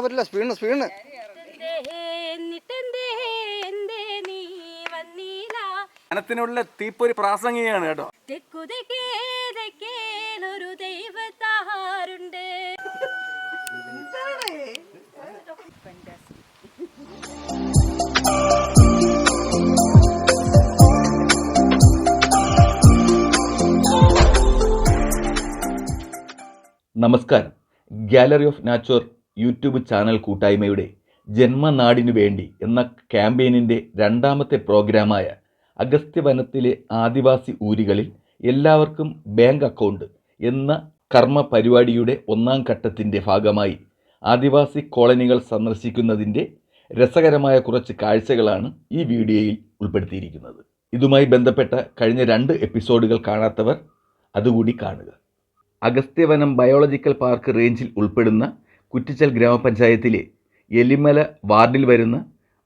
നടന്നാ പറ്റില്ല. സ്പീഡിന് സ്പീഡിന്. എന്നിട്ടെന്തേ തീപ്പൊരു പ്രാസംഗികയാണ് കേട്ടോ. നമസ്കാരം. Gallery of nature YouTube channel കൂട്ടായ്മയുടെ ജന്മനാടിനു വേണ്ടി എന്ന ക്യാമ്പയിനിന്റെ രണ്ടാമത്തെ പ്രോഗ്രാമായ അഗസ്ത്യവനത്തിലെ ആദിവാസി ഊരുകളിൽ എല്ലാവർക്കും ബാങ്ക് അക്കൗണ്ട് എന്ന കർമ്മ പരിപാടിയുടെ ഒന്നാം ഘട്ടത്തിന്റെ ഭാഗമായി ആദിവാസി കോളനികൾ സന്ദർശിക്കുന്നതിന്റെ രസകരമായ കുറച്ച് കാഴ്ചകളാണ് ഈ വീഡിയോയിൽ ഉൾപ്പെടുത്തിയിരിക്കുന്നത്. ഇതുമായി ബന്ധപ്പെട്ട കഴിഞ്ഞ രണ്ട് എപ്പിസോഡുകൾ കാണാത്തവർ അതുകൂടി കാണുക. അഗസ്ത്യവനം ബയോളജിക്കൽ പാർക്ക് റേഞ്ചിൽ ഉൾപ്പെടുന്ന കുറ്റിച്ചൽ ഗ്രാമപഞ്ചായത്തിലെ എലിമല വാർഡിൽ വരുന്ന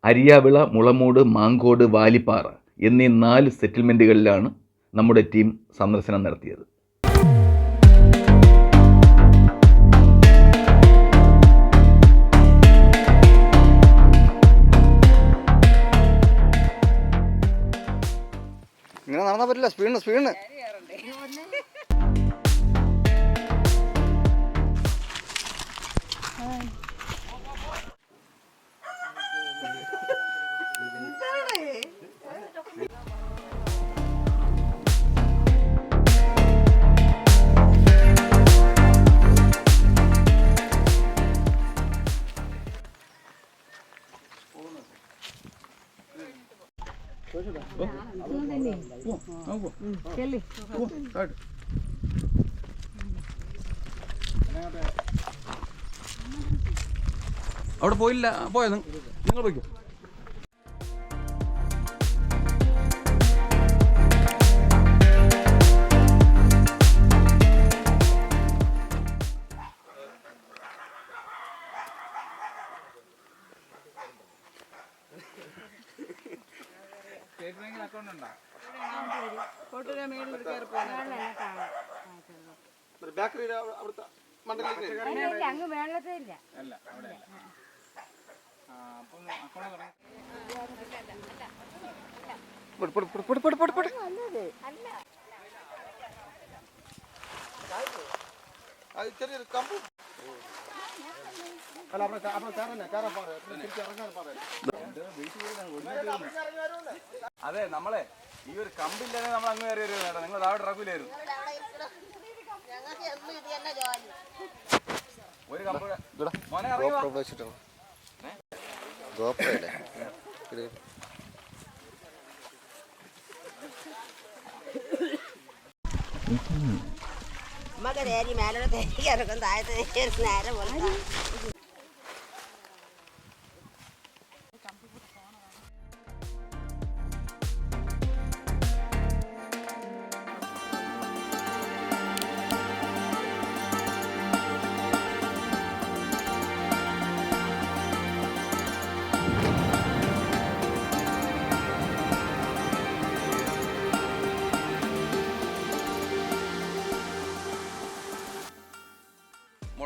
അരിയാവിള മുളമൂട് മാങ്കോട് വാലിപ്പാറ എന്നീ നാല് സെറ്റിൽമെന്റുകളിലാണ് നമ്മുടെ ടീം സന്ദർശനം നടത്തിയത്. ഇങ്ങനെ നടന്നാൽ പറ്റില്ല. സ്പീഡ് സ്പീഡിന്. അവിടെ പോയില്ല പോയത് നിങ്ങൾ പോയിക്കോ? അങ്ങ് വെള്ളത്തില്ല പൊട്, പൊട്, പൊട്, പൊട്, പൊട്, പൊട്, പൊട്. അതെ നമ്മളെ ഈ ഒരു കമ്പില്ലാതെ നമ്മൾ അങ്ങ് കയറി വരുന്നത് കേട്ടോ നിങ്ങൾ താഴെ ഇറക്കൂലായിരുന്നു ഒരു കമ്പ് മോനെ നമുക്ക് തേരി മേലോട്ട് തേരി ഇറക്കും താഴത്ത് നേരെ പോലെ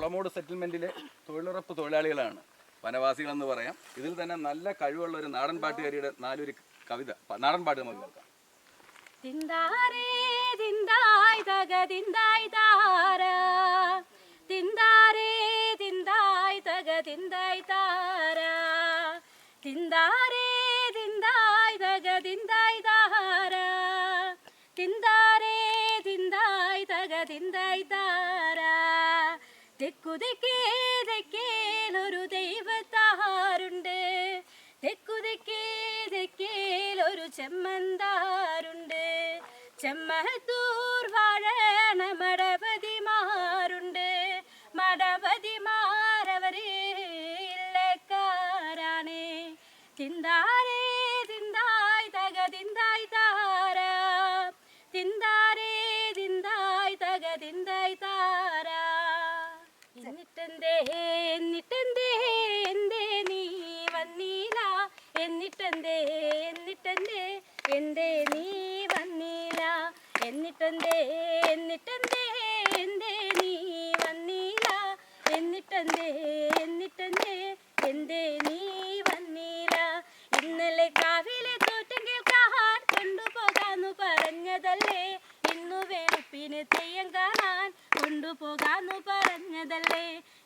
മുളമൂട് സെറ്റിൽമെന്റിലെ തൊഴിലുറപ്പ് തൊഴിലാളികളാണ്. വനവാസികൾ എന്ന് പറയാം. ഇതിൽ തന്നെ നല്ല കഴിവുള്ള ഒരു നാടൻ പാട്ടുകാരിയുടെ നാലൊരു കവിത നാടൻ പാട്ട് നമുക്ക് കേൾക്കാം. തിന്താരേ തിന്തായ് തക തിന്തായ് താര. തിന്താരേ തിന്തായ് തക തിന്തായ് താര. തിന്താരേ തിന്തായ് തക തിന്തായ് താര. തിന്താരേ തെക്കുതെക്കേ തെക്കേലൊരു ദൈവത്താരുണ്ട്. തെക്കുതെക്കേ തെക്കേലൊരു ചെമ്മന്താരുണ്ട്. ചെമ്മത്തൂർ വാഴണ മടപതിമാറുണ്ട് മടപതിമാരവരെ ഇല്ലക്കാരാണ്. തിന്താരേ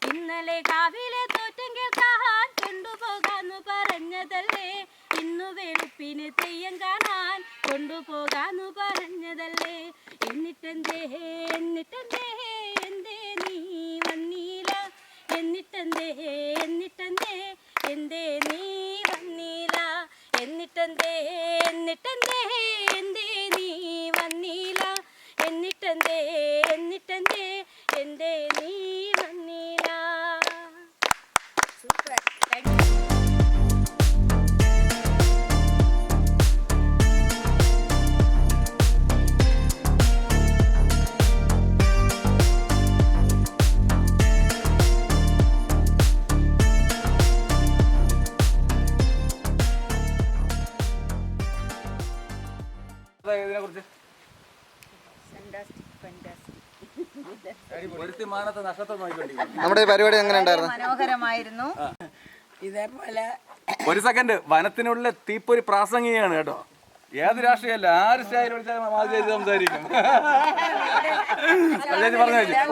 ഇന്നലെ കാവിലെ തോറ്റെങ്കിൽ കേൾക്കാൻ കൊണ്ടുപോകാന്നു പറഞ്ഞതല്ലേ? ഇന്നു വെളുപ്പിന് തെയ്യം കാണാൻ കൊണ്ടുപോകാന്നു പറഞ്ഞതല്ലേ? എന്നിട്ടെന്തേ എന്നിട്ടെന്തേ എന്തേ നീ വന്നീല? എന്നിട്ടെന്തേ എന്നിട്ടെന്തേ എന്തേ നീ വന്നീല? എന്നിട്ടെന്തേ എന്നിട്ടെന്തേ എന്തേ നീ വന്നീല? എന്നിട്ടെന്തേ എന്നിട്ടെന്തേ എന്തേ നീ നമ്മുടെ പരിപാടി എങ്ങനെ ഉണ്ടായിരുന്നു? മനോഹരമായിരുന്നു. ഇതേപോലെ ഒരു സെക്കൻഡ് വനത്തിനുള്ള തീപ്പൊരി പ്രാസംഗികയാണ് കേട്ടോ. ഏത് രാഷ്ട്രീയമല്ല ആര് സ്റ്റൈൽ വിളിച്ചാലും മാതി സംസാരിക്കും.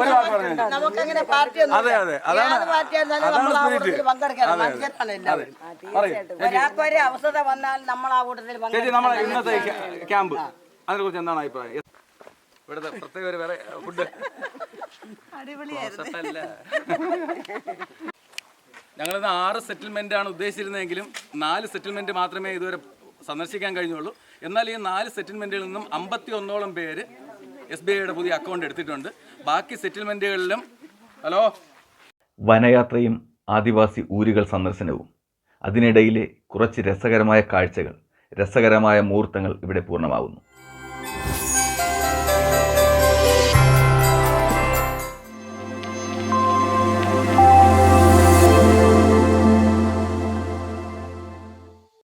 ഒരു വാക്ക് പറഞ്ഞു അതെ അതെ. അതാണ് അതാണ് അവസ്ഥ വന്നാൽ നമ്മൾ ആ കൂട്ടത്തിൽ ചേച്ചി പങ്കെടുക്കണം നമ്മളെ ഇന്നത്തെ ക്യാമ്പ്. അതിനെ കുറിച്ച് എന്താണ് അഭിപ്രായം? ഇവിടുത്തെ പ്രത്യേക ഒരു വേറെ ഫുഡ് ഞങ്ങളിന്ന് ആറ് സെറ്റിൽമെന്റ് ആണ് ഉദ്ദേശിച്ചിരുന്നതെങ്കിലും നാല് സെറ്റിൽമെന്റ് മാത്രമേ ഇതുവരെ സന്ദർശിക്കാൻ കഴിഞ്ഞുള്ളൂ. എന്നാൽ ഈ നാല് സെറ്റിൽമെന്റുകളിൽ നിന്നും അമ്പത്തി ഒന്നോളം പേര് എസ് ബി ഐയുടെ പുതിയ അക്കൗണ്ട് എടുത്തിട്ടുണ്ട്. ബാക്കി സെറ്റിൽമെന്റുകളിലും ഹലോ? വനയാത്രയും ആദിവാസി ഊരുകൾ സന്ദർശനവും. അതിനിടയിലെ കുറച്ച് രസകരമായ കാഴ്ചകൾ രസകരമായ മുഹൂർത്തങ്ങൾ ഇവിടെ പൂർണമാവുന്നു.